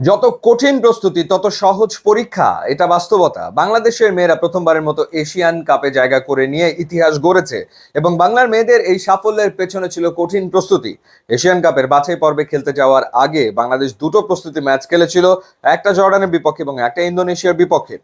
যত কঠিন প্রস্তুতি, তত সহজ পরীক্ষা। এটা বাস্তবতা। বাংলাদেশের মেয়েরা প্রথমবারের মতো এশিয়ান কাপে জায়গা করে নিয়ে ইতিহাস গড়েছে এবং বাংলার মেয়েদের এই সাফল্যের পেছনে ছিল কঠিন প্রস্তুতি। এশিয়ান কাপের বাছাই পর্বে খেলতে যাওয়ার আগে বাংলাদেশ দুটো প্রস্তুতি ম্যাচ খেলেছিল, একটা জর্ডানের বিপক্ষে এবং একটা ইন্দোনেশিয়ার বিপক্ষে।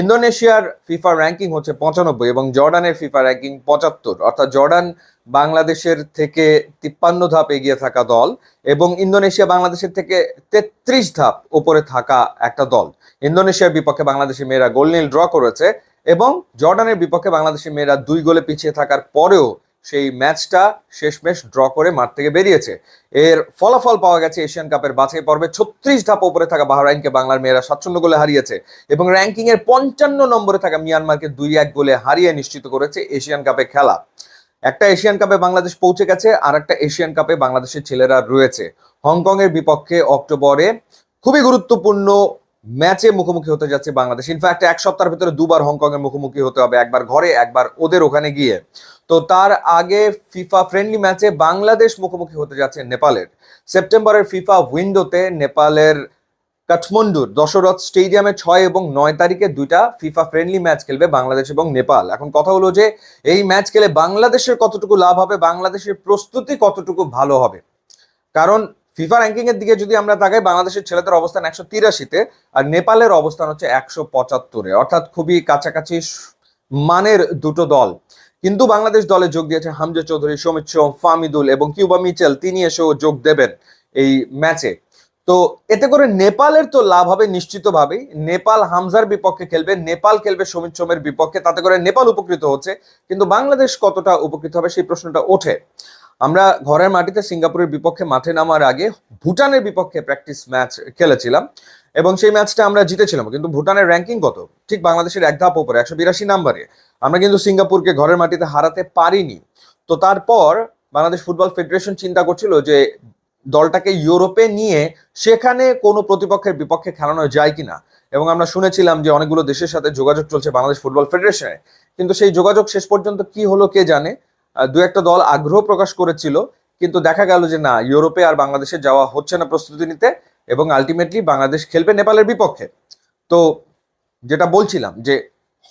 ইন্দোনেশিয়ার ফিফা র্যাঙ্কিং হচ্ছে পঁচানব্বই এবং জর্ডানের ফিফা র্যাঙ্কিং পঁচাত্তর। অর্থাৎ জর্ডান বাংলাদেশের থেকে তিপ্পান্ন ধাপ এগিয়ে থাকা দল এবং ইন্দোনেশিয়া বাংলাদেশের থেকে তেত্রিশ ধাপ উপরে থাকা একটা দল। ইন্দোনেশিয়ার বিপক্ষে বাংলাদেশের মেয়েরা গোল নীল ড্র করেছে এবং জর্ডানের বিপক্ষে বাংলাদেশের মেয়েরা দুই গোলে পিছিয়ে থাকার পরেও সেই ম্যাচটা শেষমেশ ড্র করে মাঠ থেকে বেরিয়েছে। এর ফলাফল পাওয়া গেছে এশিয়ান কাপের বাছাই পর্বে ছত্রিশ ধাপ উপরে থাকা বাহরাইনকে বাংলার মেয়েরা সাতচন্ন গোলে হারিয়েছে এবং র্যাঙ্কিং এর পঞ্চান্ন নম্বরে থাকা মিয়ানমারকে দুই এক গোলে হারিয়ে নিশ্চিত করেছে এশিয়ান কাপে খেলা। একটা এশিয়ান কাপে বাংলাদেশ পৌঁছে গেছে আর একটা এশিয়ান কাপে বাংলাদেশের ছেলেরা রয়েছে। হংকং এর বিপক্ষে অক্টোবরে খুবই গুরুত্বপূর্ণ ম্যাচে মুখোমুখি হতে যাচ্ছে বাংলাদেশ। ইনফ্যাক্ট এক সপ্তাহের ভিতরে দুবার হংকং এর মুখোমুখি হতে হবে, একবার ঘরে, একবার ওদের ওখানে গিয়ে। তো তার আগে ফিফা ফ্রেন্ডলি ম্যাচে বাংলাদেশ মুখোমুখি হতে যাচ্ছে নেপালের। সেপ্টেম্বরের ফিফা উইন্ডোতে নেপালের কাঠমান্ডুর দশরথ স্টেডিয়ামে ছয় এবং নয় তারিখে দুইটা ফিফা ফ্রেন্ডলি ম্যাচ খেলবে বাংলাদেশ এবং নেপাল। এখন কথা হলো যে, এই ম্যাচ খেলে বাংলাদেশের কতটুকু লাভ হবে, বাংলাদেশের প্রস্তুতি কতটুকু ভালো হবে? কারণ ফিফা র্যাঙ্কিং এর দিকে যদি আমরা তাকাই, বাংলাদেশের ছেলেদের অবস্থান একশো তিরাশিতে আর নেপালের অবস্থান হচ্ছে একশো পঁচাত্তরে। অর্থাৎ খুবই কাছাকাছি মানের দুটো দল। কিন্তু বাংলাদেশ দলে যোগ দিয়েছে হামজা চৌধুরী, সমিত সোম ফামিদুল এবং কিউবা মিচেল। তিনি এসেও যোগ দেবেন এই ম্যাচে তো এতে করে নেপালের তো লাভ হবে নিশ্চিতভাবেই। নেপাল হামজার বিপক্ষে খেলবে, নেপাল খেলবে সমিত সোমের বিপক্ষে, তাতে করে নেপাল উপকৃত হচ্ছে। কিন্তু বাংলাদেশ কতটা উপকৃত হবে সেই প্রশ্নটা ওঠে। আমরা ঘরের মাটিতে সিঙ্গাপুরের বিপক্ষে মাঠে নামার আগে ভুটানের বিপক্ষে প্র্যাকটিস ম্যাচ খেলেছিলাম এবং সেই ম্যাচটা আমরা জিতেছিলাম, কিন্তু ভুটানের র্যাঙ্কিং কত? ঠিক বাংলাদেশের এক ধাপ উপরে একশো বিরাশি নাম্বারে আমরা কিন্তু সিঙ্গাপুরকে ঘরের মাটিতে হারাতে পারিনি। তো তারপর বাংলাদেশ ফুটবল ফেডারেশন চিন্তা করছিল যে দলটাকে ইউরোপে নিয়ে সেখানে কোনো প্রতিপক্ষের বিপক্ষে খেলানো যায় কিনা? এবং আমরা শুনেছিলাম যে অনেকগুলো দেশের সাথে যোগাযোগ চলছে বাংলাদেশ ফুটবল ফেডারেশনে। কিন্তু সেই যোগাযোগ শেষ পর্যন্ত কি হলো কে জানে? দু একটা দল আগ্রহ প্রকাশ করেছিল, কিন্তু দেখা গেল যে না, ইউরোপে আর বাংলাদেশে যাওয়া হচ্ছে না প্রস্তুতি নিতে এবং আলটিমেটলি বাংলাদেশ খেলবে নেপালের বিপক্ষে। তো যেটা বলছিলাম যে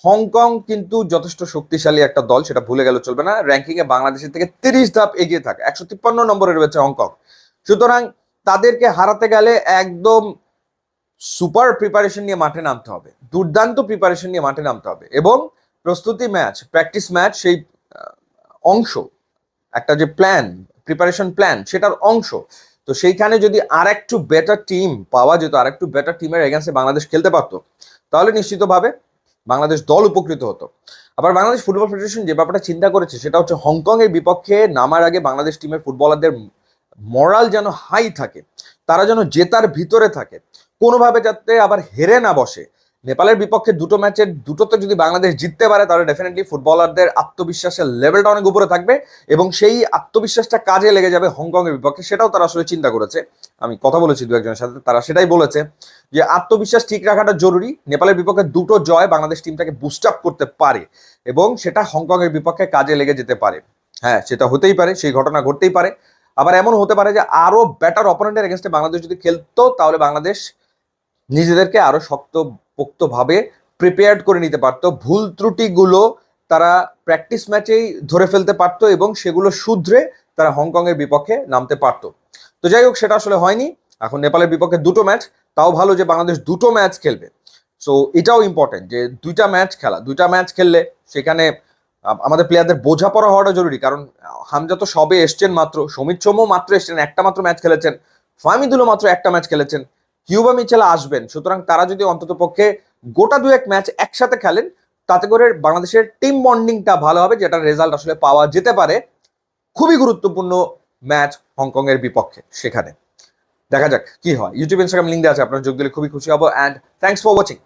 হংকং কিন্তু যথেষ্ট শক্তিশালী একটা দল, সেটা ভুলে গেল চলবে না। র্যাঙ্কিং এ বাংলাদেশের থেকে তিরিশ ধাপ এগিয়ে থাকে। একশো তিপ্পান্ন নম্বরে রয়েছে হংকং। সুতরাং তাদেরকে হারাতে গেলে একদম সুপার প্রিপারেশন নিয়ে মাঠে নামতে হবে, দুর্দান্ত প্রিপারেশন নিয়ে মাঠে নামতে হবে এবং প্রস্তুতি ম্যাচ প্র্যাকটিস ম্যাচ সেই অংশ, একটা যে প্ল্যান প্রিপারেশন প্ল্যান সেটার অংশ। তো সেইখানে যদি আর একটু বেটার টিম পাওয়া যেত আর একটু বেটার টিমের এগেন্সে বাংলাদেশ খেলতে পারতো, তাহলে নিশ্চিতভাবে বাংলাদেশ দল উপকৃত হতো। আবার বাংলাদেশ ফুটবল ফেডারেশন যে ব্যাপারটা চিন্তা করেছে, সেটা হচ্ছে হংকং এর বিপক্ষে নামার আগে বাংলাদেশ টিমের ফুটবলারদের মরাল যেন হাই থাকে, তারা যেন জেতার ভিতরে থাকে, কোনোভাবে যাতে আবার হেরে না বসে। নেপালের বিপক্ষে দুটো ম্যাচের, দুটোতে যদি বাংলাদেশ জিততে পারে, তাহলে ডেফিনেটলি ফুটবলারদের আত্মবিশ্বাসের লেভেলটা অনেক উপরে থাকবে এবং সেই আত্মবিশ্বাসটা কাজে লেগে যাবে হংকং এর বিপক্ষে। সেটাও তারা আসলে চিন্তা করেছে। আমি কথা বলেছি দু একজনের সাথে, তারা সেটাই বলেছে যে আত্মবিশ্বাস ঠিক রাখাটা জরুরি। নেপালের বিপক্ষে দুটো জয় বাংলাদেশ টিমটাকে বুস্ট আপ করতে পারে এবং সেটা হংকং এর বিপক্ষে কাজে লেগে যেতে পারে। হ্যাঁ সেটা হতেই পারে, সেই ঘটনা ঘটতেই পারে। আবার এমন হতে পারে যে আরও বেটার অপোনেন্টের এগেনস্টে বাংলাদেশ যদি খেলতো, তাহলে বাংলাদেশ নিজেদেরকে আরও শক্ত শক্তপোক্তভাবে প্রিপেয়ার্ড করে নিতে পারতো। ভুল ত্রুটিগুলো তারা প্র্যাকটিস ম্যাচেই ধরে ফেলতে পারতো এবং সেগুলো শুধরে তারা হংকং এর বিপক্ষে নামতে পারতো। তো যাই হোক, সেটা আসলে হয়নি। এখন নেপালের বিপক্ষে দুটো ম্যাচ তাও ভালো যে বাংলাদেশ দুটো ম্যাচ খেলবে। সো এটাও ইম্পর্টেন্ট যে দুইটা ম্যাচ খেলা, দুইটা ম্যাচ খেললে সেখানে আমাদের প্লেয়ারদের বোঝাপড়া হওয়াটা জরুরি। কারণ, হামজা তো সবে এসছেন মাত্র সমিত সোমও মাত্র এসছেন, একটা মাত্র ম্যাচ খেলেছেন। ফামিদুলও মাত্র একটা ম্যাচ খেলেছেন। কিউবা মিচেল আসবেন। সুতরাং তারা যদি অন্তত পক্ষে গোটা দু এক ম্যাচ একসাথে খেলেন, তাতে করে বাংলাদেশের টিম বন্ডিংটা ভালো হবে যেটা রেজাল্ট আসলে পাওয়া যেতে পারে। খুবই গুরুত্বপূর্ণ ম্যাচ হংকং এর বিপক্ষে সেখানে। দেখা যাক কি হয়। ইউটিউব ইনস্টাগ্রাম লিঙ্ক দেওয়া আছে, আপনার যোগ দিলে খুবই খুশি হব। And thanks for watching